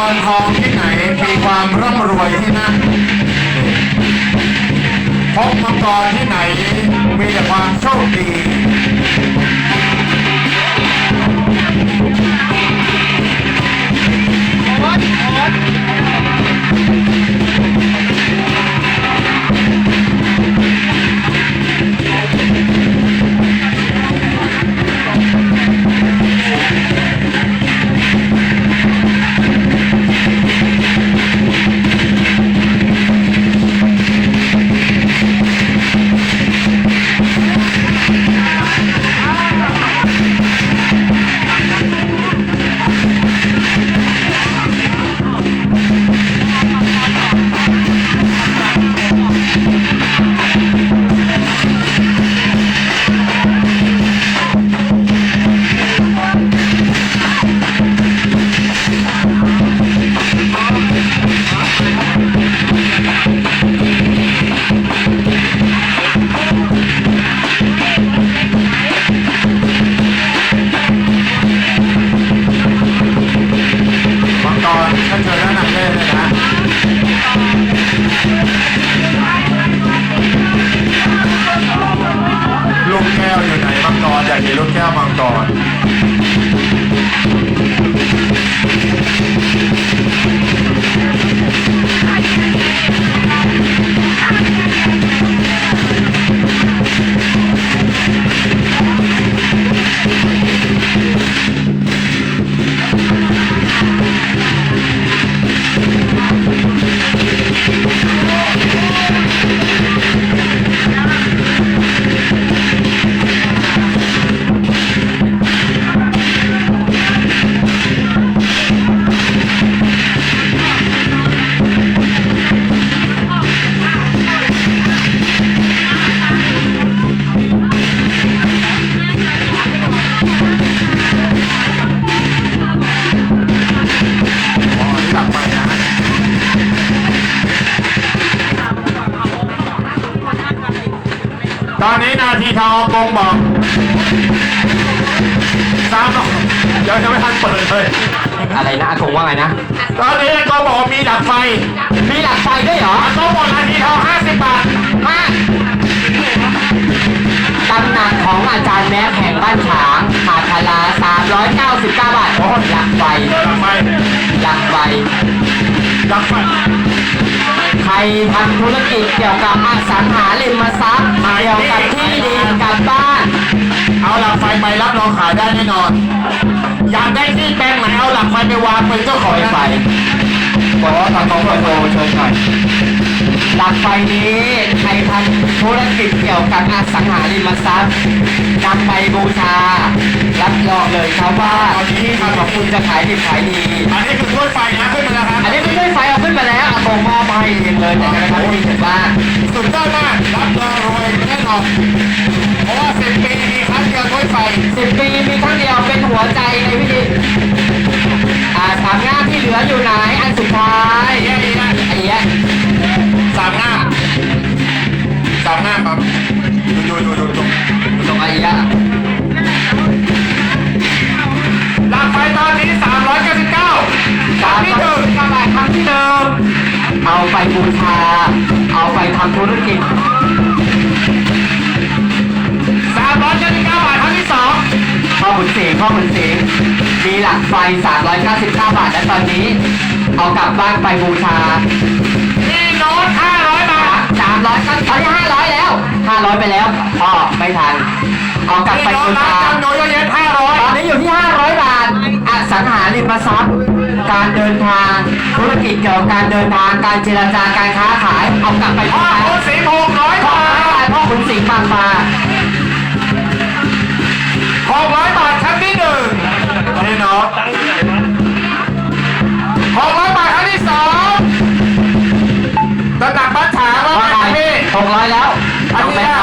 ห็นมังกรทองที่ไหนมีความร่ำรวยที่นั่นพบมังกรที่ไหนมีแต่ความโชคดี ตอนนี้นาทีทองกงบอกสามเดี๋ยวจะไม่ทันเปิดเลย อะไรนะอากงว่าไงนะ ตอนนี้ก็บอกว่ามีดับไฟ มีหลักไฟด้วยเหรอก็บอกนาทีทอง50บาทมากตำหนักของอาจารย์แม้แห่งบ้านฉางขาดทลา399 บาทโอ้หลักไฟดับไฟหลักไฟดับไฟใคร ทำธุรกิจเกี่ยวกับอสังหาริมทรัพย์เกี่ยวกับที่ดินกับบ้าน เอาหลักไฟไปรับรองขายได้แน่นอน อยากได้ที่แปลงไหนเอาหลักไฟไปวางเป็นเจ้าของไฟบอกว่าตอนของโทรเชิญหน่อย หลักไฟนี้ใครทำธุรกิจเกี่ยวกับอสังหาริมทรัพย์นำไปบูชา รับรองเลยครับว่าที่ดินของคุณจะขายดีขายดี อันนี้คือถ้วยไฟนะขึ้นมาแล้วครับอันนี้ไม่ใช่ไฟเอาขึ้นมาแล้วอากงมอบมาให้เองเลยแต่จะไปทำให้ดีเสร็จบ้านสุดยอดมากรับรองรวยแน่นอนเพราะว่าสิบปีมีครั้งเดียวถ้วยไฟสิบปีมีครั้งเดียวเป็นหัวใจในพิธี ส่งไอ้เนี้ยหลักไฟตอนนี้ 399สามที่หนึ่งกระบาดครั้งที่หนึ่งเอาไปบูชา เอาไปทำธุรกิจ399บาทครั้งที่สองข้อบุญสีข้อบุญสีมีหลักไฟ 399 บาทและตอนนี้ เอากลับบ้านไปบูชามีโน้ต500 บาทสามร้อยตอนนี้ห้าร้อยแล้วห้า ร้อยไปแล้วพ่อไม่ทันเอากลับไปคุณตาจำโยเยอะห้าร้อยตอนนี้อยู่ที่ห้าร้อยบาทอสังหาริมทรัพย์ การเดินทาง ธุรกิจเกี่ยวกับการเดินทาง การเจรจาการค้าขาย เอากลับไปพ่อคุณสิงห์หกร้อยบาทพ่อคุณสิงห์บางปลาหกร้อยบาทครั้งที่หนึ่งแน่นอนหกร้อยบาทครั้งที่สองตระหนักบ้านฉางแล้วพี่หกร้อยแล้ว 对呀